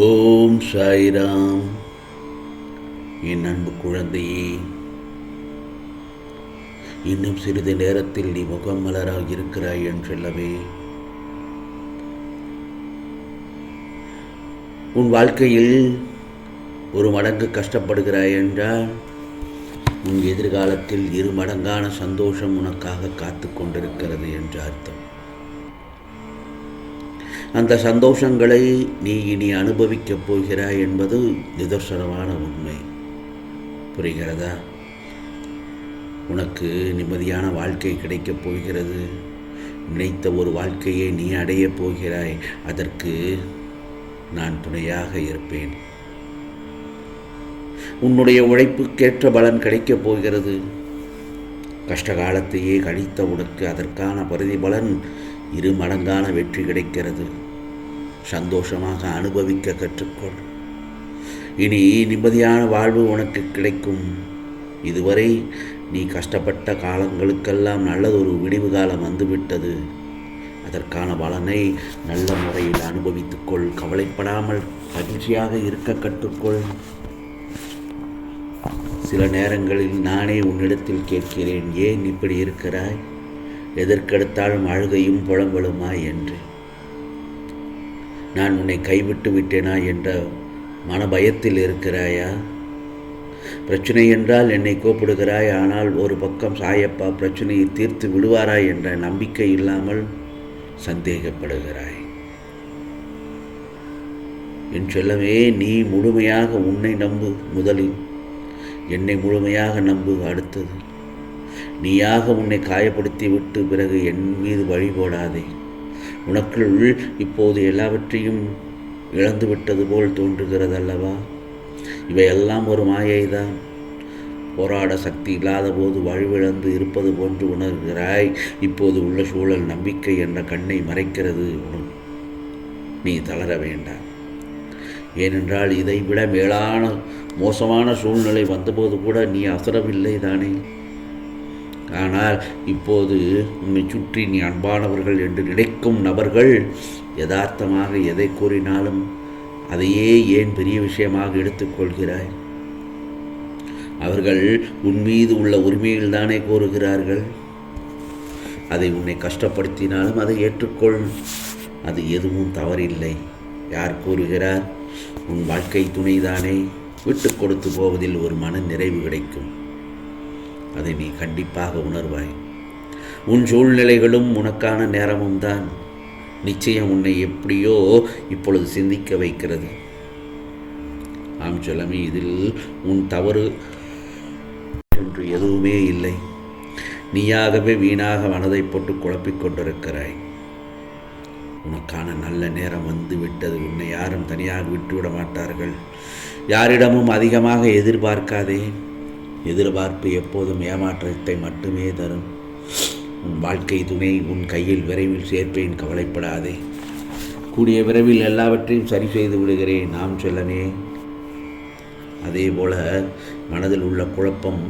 ஓம் சாய்ராம். என் அன்பு குழந்தையே இன்னும் சிறிது நேரத்தில் நீ முகம் மலராக இருக்கிறாய் என்றல்லவே. உன் வாழ்க்கையில் ஒரு மடங்கு கஷ்டப்படுகிறாய் என்றால் உன் எதிர்காலத்தில் இரு மடங்கான சந்தோஷம் உனக்காக காத்து கொண்டிருக்கிறது என்று அர்த்தம். அந்த சந்தோஷங்களை நீ இனி அனுபவிக்கப் போகிறாய் என்பது நிதர்சனமான உண்மை. புரிகிறதா? உனக்கு நிம்மதியான வாழ்க்கை கிடைக்கப் போகிறது. நினைத்த ஒரு வாழ்க்கையை நீ அடையப் போகிறாய். அதற்கு நான் துணையாக இருப்பேன். உன்னுடைய உழைப்புக்கேற்ற பலன் கிடைக்கப் போகிறது. கஷ்டகாலத்தையே கழித்த உனக்கு அதற்கான பிரதிபலன் இரு மடங்கான வெற்றி கிடைக்கிறது. சந்தோஷமாக அனுபவிக்க கற்றுக்கொள். இனி நிம்மதியான வாழ்வு உனக்கு கிடைக்கும். இதுவரை நீ கஷ்டப்பட்ட காலங்களுக்கெல்லாம் நல்லதொரு விடிவு காலம் வந்துவிட்டது. அதற்கான பலனை நல்ல முறையில் அனுபவித்துக்கொள் கவலைப்படாமல் மகிழ்ச்சியாக இருக்க கற்றுக்கொள். சில நேரங்களில் நானே உன்னிடத்தில் கேட்கிறேன் ஏன் இப்படி இருக்கிறாய்? எதற்கெடுத்தாலும் அழுகையும் புலம்பலுமாய் என்று. நான் உன்னை கைவிட்டு விட்டேனா என்ற மனபயத்தில் இருக்கிறாயா? பிரச்சனை என்றால் என்னை கூப்பிடுகிறாய் ஆனால் ஒரு பக்கம் சாயப்பா பிரச்சனையை தீர்த்து விடுவாராய் என்ற நம்பிக்கை இல்லாமல் சந்தேகப்படுகிறாய். என் செல்லமே நீ முழுமையாக உன்னை நம்பு முதலில் என்னை முழுமையாக நம்பு அடுத்தது நீயாக உன்னை காயப்படுத்தி விட்டு பிறகு என் மீது வழி போடாதே. உனக்குள் இப்போது எல்லாவற்றையும் இழந்து விட்டது போல் தோன்றுகிறது அல்லவா இவையெல்லாம் ஒரு மாயைதான். போராட சக்தி இல்லாத போது வலுவிழந்து இருப்பது போன்று உணர்கிறாய். இப்போது உள்ள சூழல் நம்பிக்கை என்ற கண்ணை மறைக்கிறது. நீ தளர வேண்டாம். ஏனென்றால் இதைவிட மேலான மோசமான சூழ்நிலை வந்தபோது கூட நீ அசரவில்லை தானே ஆனால் இப்போது உன்னை சுற்றி நீ அன்பானவர்கள் என்று நினைக்கும் நபர்கள் யதார்த்தமாக எதை கூறினாலும் அதையே ஏன் பெரிய விஷயமாக எடுத்துக்கொள்கிறாய் அவர்கள் உன் மீது உள்ள உரிமையில் தானே கூறுகிறார்கள் அதை உன்னை கஷ்டப்படுத்தினாலும் அதை ஏற்றுக்கொள். அது எதுவும் தவறில்லை. யார் கூறுகிறார்? உன் வாழ்க்கை துணைதானே. விட்டு கொடுத்து போவதில் ஒரு மன நிறைவு கிடைக்கும். அதை நீ கண்டிப்பாக உணர்வாய். உன் சூழ்நிலைகளும் உனக்கான நேரமும் தான். நிச்சயம் உன்னை எப்படியோ இப்பொழுது சிந்திக்க வைக்கிறது. ஆம் சொல்லமே இதில் உன் தவறு என்று எதுவுமே இல்லை. நீயாகவே வீணாக மனதை போட்டு குழப்பிக் கொண்டிருக்கிறாய். உனக்கான நல்ல நேரம் வந்து விட்டது உன்னை யாரும் தனியாக விட்டுவிட மாட்டார்கள். யாரிடமும் அதிகமாக எதிர்பார்க்காதே. எதிர்பார்ப்பு எப்போதும் ஏமாற்றத்தை மட்டுமே தரும். உன் வாழ்க்கை துணை உன் கையில் விரைவில் சேர்ப்பேன் கவலைப்படாதே. கூடிய விரைவில் எல்லாவற்றையும் சரி செய்து விடுகிறேன் நாம் செல்லனே அதே போல மனதில் உள்ள குழப்பம்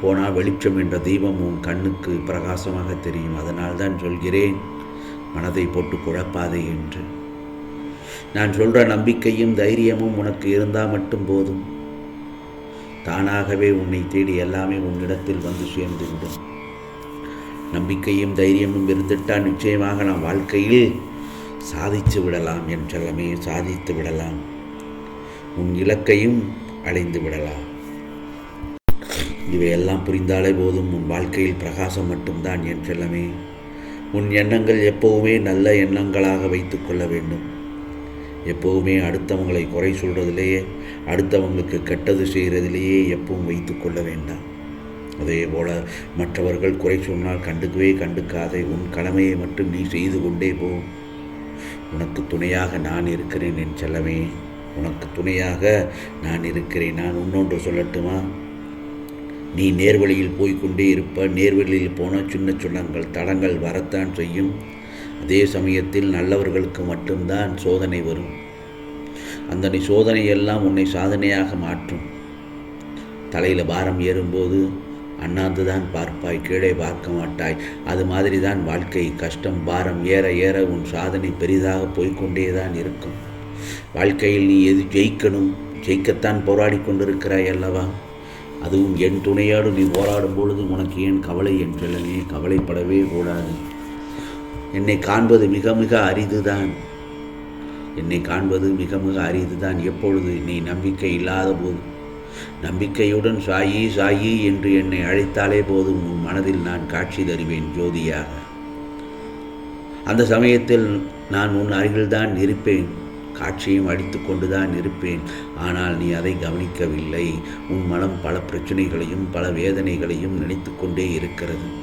போனால் வெளிச்சம் என்ற தீபம் உன் கண்ணுக்கு பிரகாசமாக தெரியும். அதனால் தான் சொல்கிறேன் மனதை போட்டு குழப்பாதே என்று. நான் சொல்கிற நம்பிக்கையும் தைரியமும் உனக்கு இருந்தால் மட்டும் போதும். தானாகவே உன்னை தேடி எல்லாமே உன்னிடத்தில் வந்து சேர்ந்து விடும். நம்பிக்கையும் தைரியமும் இருந்துட்டால் நிச்சயமாக நாம் வாழ்க்கையில் சாதித்து விடலாம் என் செல்லமே சாதித்து விடலாம். உன் இலக்கையும் அடைந்து விடலாம். இவையெல்லாம் புரிந்தாலே போதும் உன் வாழ்க்கையில் பிரகாசம் மட்டும்தான் என் செல்லமே. உன் எண்ணங்கள் எப்போவுமே நல்ல எண்ணங்களாக வைத்துக்கொள்ள வேண்டும். எப்போவுமே அடுத்தவங்களை குறை சொல்கிறதுலேயே அடுத்தவங்களுக்கு கெட்டது செய்கிறதிலேயே எப்பவும் வைத்து கொள்ள வேண்டாம். அதே போல் மற்றவர்கள் குறை சொன்னால் கண்டுக்கவே கண்டுக்காதே உன் கடமையை மட்டும் நீ செய்து கொண்டே போ. உனக்கு துணையாக நான் இருக்கிறேன் என் செல்லமே. உனக்கு துணையாக நான் இருக்கிறேன். நான் இன்னொன்று சொல்லட்டுமா? நீ நேர்வழியில் போய்கொண்டே இருப்ப நேர்வழியில் போன சின்ன சுண்ணங்கள் தடங்கள் வரத்தான் செய்யும். அதே சமயத்தில் நல்லவர்களுக்கு மட்டும்தான் சோதனை வரும். அந்த நீ சோதனையெல்லாம் உன்னை சாதனையாக மாற்றும். தலையில் பாரம் ஏறும்போது அண்ணாந்து தான் பார்ப்பாய் கீழே பார்க்க மாட்டாய். அது மாதிரி தான் வாழ்க்கை. கஷ்டம் பாரம் ஏற ஏற உன் சாதனை பெரிதாக போய்க்கொண்டே தான் இருக்கும். வாழ்க்கையில் நீ எது ஜெயிக்கணும்? ஜெயிக்கத்தான் போராடி கொண்டிருக்கிறாய் அல்லவா? அதுவும் என் துணையோடு நீ போராடும் பொழுது உனக்கு ஏன் கவலை என் கவலைப்படவே கூடாது. என்னை காண்பது மிக மிக அரிதுதான். என்னை காண்பது மிக மிக அரிதுதான். எப்பொழுது நீ நம்பிக்கை இல்லாத போது நம்பிக்கையுடன் சாயி சாயி என்று என்னை அழைத்தாலே போதும். உன் மனதில் நான் காட்சி தருவேன் ஜோதியாக. அந்த சமயத்தில் நான் உன் அருகில்தான் இருப்பேன். காட்சியும் அடித்து கொண்டுதான் இருப்பேன். ஆனால் நீ அதை கவனிக்கவில்லை. உன் மனம் பல பிரச்சனைகளையும் பல வேதனைகளையும் நினைத்து கொண்டே இருக்கிறது.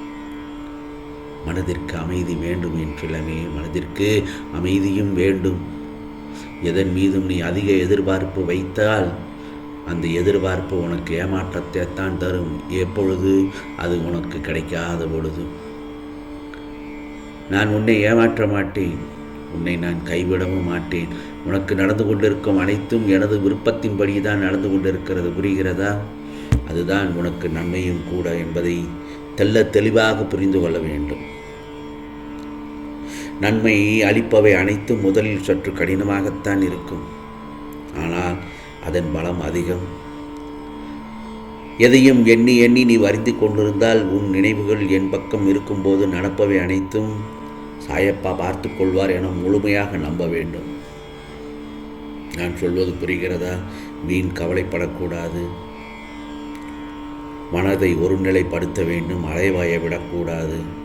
மனதிற்கு அமைதி வேண்டும் என்றிலமே மனதிற்கு அமைதியும் வேண்டும். எதன் மீதும் நீ அதிக எதிர்பார்ப்பு வைத்தால் அந்த எதிர்பார்ப்பு உனக்கு ஏமாற்றத்தை தான் தரும். எப்பொழுது? அது உனக்கு கிடைக்காத பொழுது. நான் உன்னை ஏமாற்ற மாட்டேன். உன்னை நான் கைவிடவும் மாட்டேன். உனக்கு நடந்து கொண்டிருக்கும் அனைத்தும் எனது விருப்பத்தின்படி தான் நடந்து கொண்டிருக்கிறது. புரிகிறதா? அதுதான் உனக்கு நன்மையும் கூட என்பதை தெல்ல தெளிவாக புரிந்து கொள்ள வேண்டும். நன்மை அளிப்பவை அனைத்தும் முதலில் சற்று கடினமாகத்தான் இருக்கும். ஆனால் அதன் பலம் அதிகம். எதையும் எண்ணி எண்ணி நீ வரிந்து கொண்டிருந்தால் உன் நினைவுகள் என் பக்கம் இருக்கும்போது நடப்பவை அனைத்தும் சாயப்பா பார்த்து கொள்வார் என முழுமையாக நம்ப வேண்டும். நான் சொல்வது புரிகிறதா? வீண் கவலைப்படக்கூடாது. மனதை ஒருநிலைப்படுத்த வேண்டும். அலைவாய விடக்கூடாது.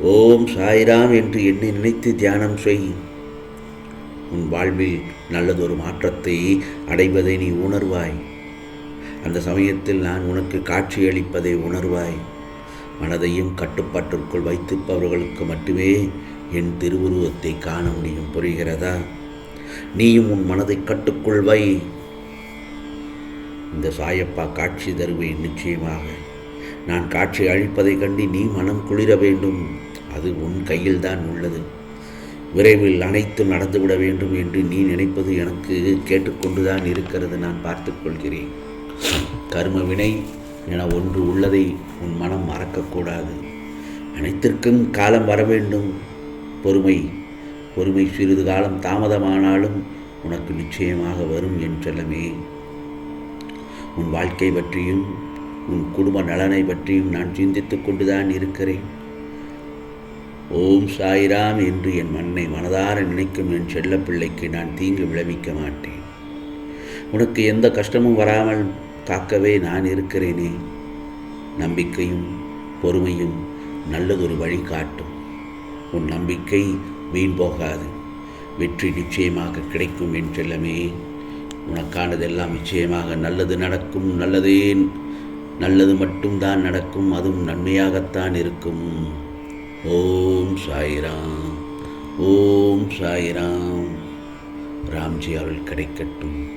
ஓம் சாய்ராம் என்று என்னை நினைத்து தியானம் செய். உன் வாழ்வில் நல்லதொரு மாற்றத்தை அடைவதை நீ உணர்வாய். அந்த சமயத்தில் நான் உனக்கு காட்சியளிப்பதை உணர்வாய். மனதையும் கட்டுப்பாட்டிற்குள் வைத்திருப்பவர்களுக்கு மட்டுமே என் திருவுருவத்தை காண முடியும். புரிகிறதா? நீயும் உன் மனதை கட்டுக்குள் வை. இந்த சாயப்பா காட்சி தருவேன் நிச்சயமாக. நான் காட்சி அழிப்பதைக் கண்டு நீ மனம் குளிர வேண்டும். அது உன் கையில்தான் உள்ளது. விரைவில் அனைத்தும் நடந்துவிட வேண்டும் என்று நீ நினைப்பது எனக்கு கேட்டுக்கொண்டுதான் இருக்கிறது நான் பார்த்துக்கொள்கிறேன் கரும கர்ம வினை என ஒன்று உள்ளதை உன் மனம் மறக்கக்கூடாது அனைத்திற்கும் காலம் வர வேண்டும். பொறுமை பொறுமை சிறிது காலம் தாமதமானாலும் உனக்கு நிச்சயமாக வரும் என்றெல்லமே உன் வாழ்க்கை பற்றியும் உன் குடும்ப நலனை பற்றியும் நான் சிந்தித்து கொண்டுதான் இருக்கிறேன். ஓம் சாய்ராம் என்று என் மண்ணை மனதார நினைக்கும் என் செல்லப்பிள்ளைக்கு நான் தீங்கு விளைவிக்க மாட்டேன். உனக்கு எந்த கஷ்டமும் வராமல் காக்கவே நான் இருக்கிறேனே. நம்பிக்கையும் பொறுமையும் நல்லதொரு வழி காட்டும். உன் நம்பிக்கை வீண் போகாது. வெற்றி நிச்சயமாக கிடைக்கும் என் செல்லமே. உனக்கானதெல்லாம் நிச்சயமாக நல்லது நடக்கும் நல்லதே நல்லது மட்டும்தான் நடக்கும் அதுவும் நன்மையாகத்தான் இருக்கும். ஓம் சாய்ராம் ஓம் சாய்ராம். ராம்ஜி அருள் கிடைக்கட்டும்.